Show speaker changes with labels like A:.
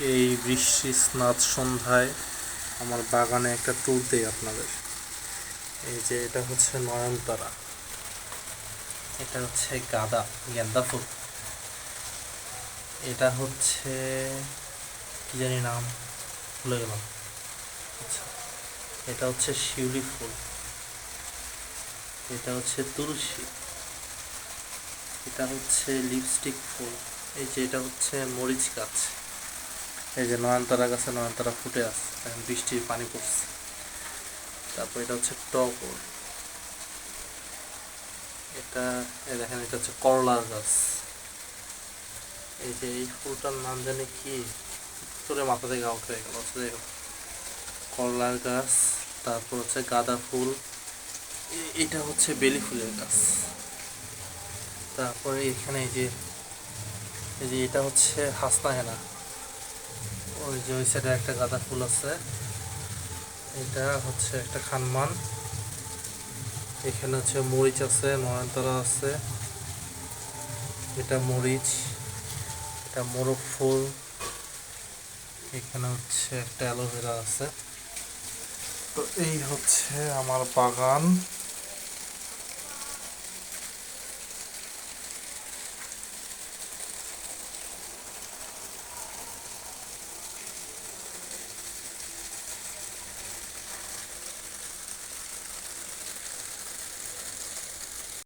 A: এই বৃষ্টি স্নাত সন্ধ্যায় আমার বাগানে একটা ট্যুর দেই আপনাদের। এই যে এটা হচ্ছে নয়নতারা। এটা হচ্ছে গাঁদা গেন্দা ফুল। এটা হচ্ছে, কি জানি নাম ভুলে গেলাম। আচ্ছা এটা হচ্ছে শিউলি ফুল। এটা হচ্ছে তুলসী। এটা হচ্ছে লিপস্টিক ফুল। এই যে এটা হচ্ছে মরিচ গাছ। এই যে নয়নতারা গাছে নয়নতারা ফুটে আছে, এখন বৃষ্টির পানি পড়ছে। তারপর এটা হচ্ছে টগর। এটা দেখেন, এটা হচ্ছে করলার গাছ। এই যে এই ফুলটার নাম জানি কি? তোরে মাথা থেকে আউট হয়ে গেল করলার গাছ, তারপর হচ্ছে গাঁদা ফুল। এটা হচ্ছে বেলি ফুলের গাছ। তারপরে এখানে এই যে এই যে এটা হচ্ছে হাসনা হেনা ওই যে ওই সাইডে একটা গাঁদা ফুল আছে। এটা হচ্ছে একটা খানমান। এখানে হচ্ছে মরিচ আছে, নয়নতারা আছে। এটা মরিচ, এটা মোরগ ফুল। এখানে হচ্ছে একটা অ্যালোভেরা আছে। তো এই হচ্ছে আমার বাগান।